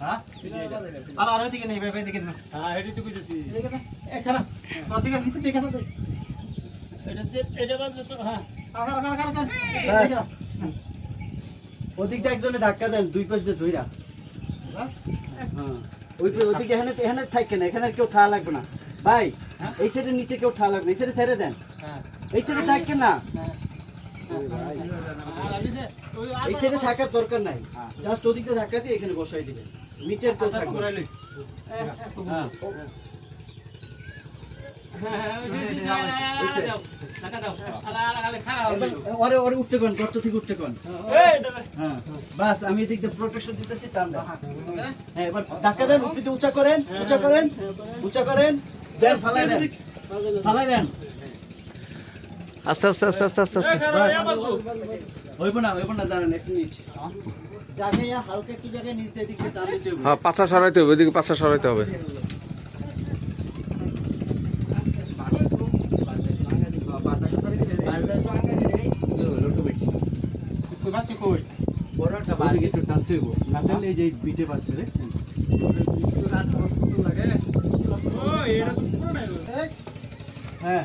হ্যাঁ? আর আর দিকে নেই ভাই দিকে না হ্যাঁ। হ্যাঁ। ওদিক দিয়ে একজনে ধাক্কা দেন দুই পাশ দিয়ে ধইরা। হ্যাঁ। ওই ওদিকে এখানে এখানে থাকবে না এখানে কেউ থা লাগবে না। ভাই এই সাইডের নিচে কেউ থা লাগবে এই সাইডে ছেড়ে দেন। হ্যাঁ। এই সাইডে থাকবেন না। এই সাইডে থাকার দরকার নাই। জাস্ট ওদিক ধাক্কা দিয়ে এখানে বসাই দিবেন। নিচের কেউ থাকবে। না। হ্যাঁ। হ্যাঁ উঠতে কোন গর্ত থেকে উঠতে কোন। হ্যাঁ। বাস আমি এদিক দিয়ে প্রোটেকশন দিতেছি টান হ্যাঁ এবার ধাক্কা দেন উঁচা করেন উঁচা করেন উঁচা করেন। দেন ফালাই দেন। ফালাই দেন। আস্তে আস্তে আস্তে আস্তে আস্তে আস্তে। হ্যাঁ পাছা সরাইতে হবে ওইদিকে পাছা সরাইতে হবে। হ্যাঁ।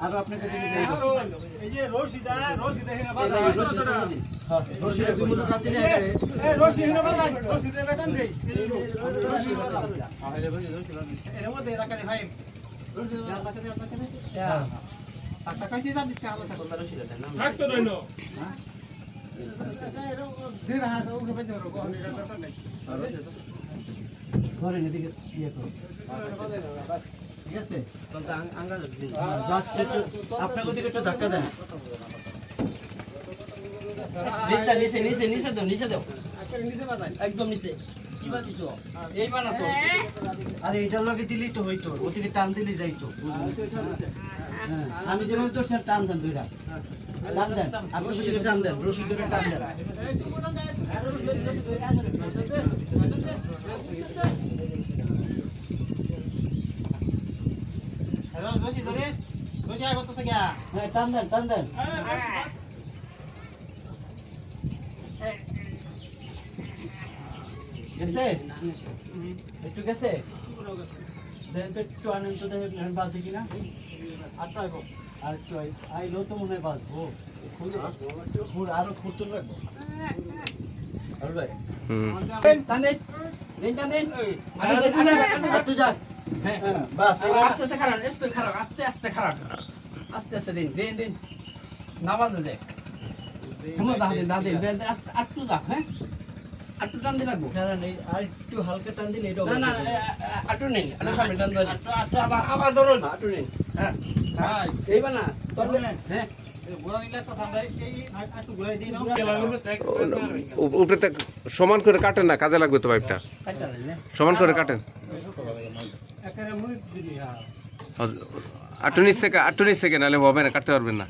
আরও আপনাকে দিকে যাইব এই যে রশিদা রশিদা হিনা এই বাজা যে রশিটা টান দিন। হ্যাঁ, রশিটা কই? এই রশি হিনা বাজা রশিদা বেটান দেই। রশি বাজা আরে ভাই রশি বাজা এর মধ্যে রাখা দে ভাই। রশি বাজা রাখা দে রাখা দে হ্যাঁ। টাকা কাইছি যা দিতে আলো থাকো থাকতো নইনো দিন হাত উঠে পেতে রো কোন এটা তো নাই ধরেন এদিকে ইয়ে করুন। একদম নিচে। কি আরে এটার লগে দিলেই তো হইতো। ওদিকে টান দিলেই যাইতো হ্যাঁ, আমি যেমন তো সে টান দেন দুইটা। টান দেন। আপনি টান দেন ধরে টান দেন। বলতেছে গিয়া। হ্যাঁ টান দেন টান দেন। গেছে? একটু গেছে? দেখেন তো একটু আনেন তো দেখেন কিনা। আর একটু আই- আইলো তো মনে হয় বাজবো। আরও খুঁড়তে লাগবো আর ভাই। হুম। দেন দেন। টান দেন। আর তুই হ্যাঁ। হ্যাঁ বাস। আস্তে আস্তে খারাপ আস্তে খারাপ আস্তে আস্তে খারাপ। আস্তে আস্তে দিন দেন দেন। নামাজে দে কোনো দা দিন দা দিন। দেন, আস্তে আটটু দাও হ্যাঁ? আটটু টান দিন লাগবো কারণ এই আর একটু হালকা টান দিলে এটাও না না আটটু নেই আটটু সামনে টান দেন। আটটু আটটু আবার আবার ধরুন। আটটু নেই হ্যাঁ। ভাই এইবার না তোর হ্যাঁ। না উপরে সমান করে কাটেন না কাজে লাগবে তো পাইপটা হ্যাঁ সমান করে কাটেন। একেবারে মুই দিলি হ্যাঁ আটু নিচ থেকে আটু নিচ থেকে নাহলে হবে না কাটতে পারবেন না।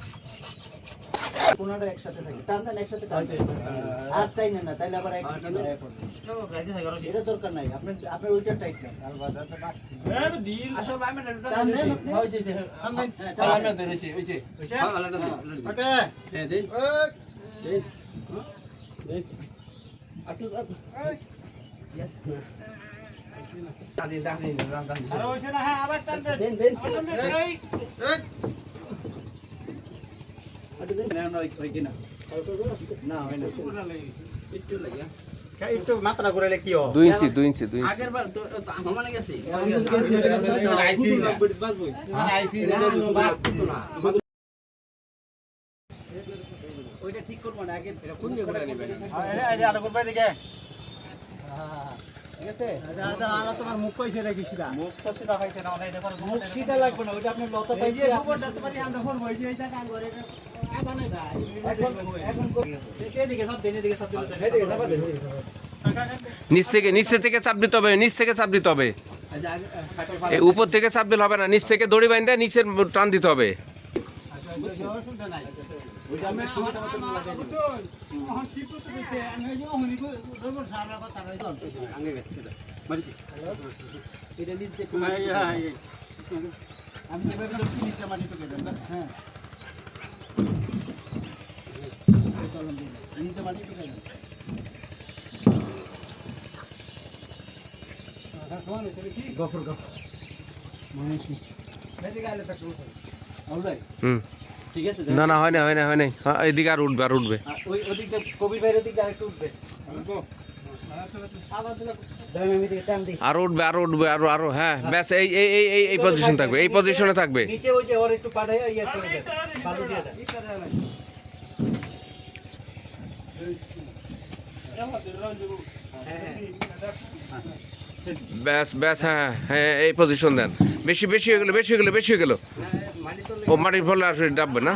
কোনটা একসাথে থাকে। টান দেন একসাথে টান তাই না না তাইলে আবার এক দিকে ধরে পড়বে। তো গাইতে থাকে রশি এটা দরকার নাই। আপনি। একটু মাত্রা ঘুরাইলে কি হয় দুই ইঞ্চি দুই ইঞ্চি দুই ইঞ্চি। আগের বার তো আমার মানে গেছে আইসি না আইসি না ওইটা ঠিক করব না আগে কোন জায়গাটা নেবেন। এটা এটা আর করবে দিকে ঠিক আছে? আলা তোমার মুখ নাকি সিধা? মুখ তো সিধা না মুখ সিধা লাগবে না ওইটা লতা পাইছে তোমার আমরা ফোন কাম করে নিচ থেকে নিচে থেকে চাপ দিতে হবে নিচ থেকে চাপ দিতে হবে। আচ্ছা উপর থেকে চাপ দিলে হবে না নিচ থেকে দড়ি বাইন্ধে নিচের টান দিতে হবে। আমি যেভাবে ধরছি নিচে মাটি ঢুকে দেন না? হ্যাঁ মাটি ঢুকে দেন গফর গফর। শুরু অলরাই হুম। ঠিক আছে না না হয় না হয় না হয় না হ্যাঁ, এদিকে আর উঠবে আর উঠবে। আর ওই ওদিক কবির ভাইয়ের ওদিক দিয়ে আরেকটু উঠবে। আরও উঠবে আরও উঠবে আরও আরও হ্যাঁ ব্যাস এই এই এই এই এই পজিশন থাকবে এই পজিশনে থাকবে। নিচে ওই যে ওর একটু পাঠাই ইয়ে করে দেন বালু দিয়ে দেন ব্যাস ব্যাস হ্যাঁ হ্যাঁ এই পজিশন দেন। বেশি বেশি হয়ে গেলো বেশি হয়ে গেলো বেশি হয়ে গেলো। ও মাটির ফলে আর ডাববে না?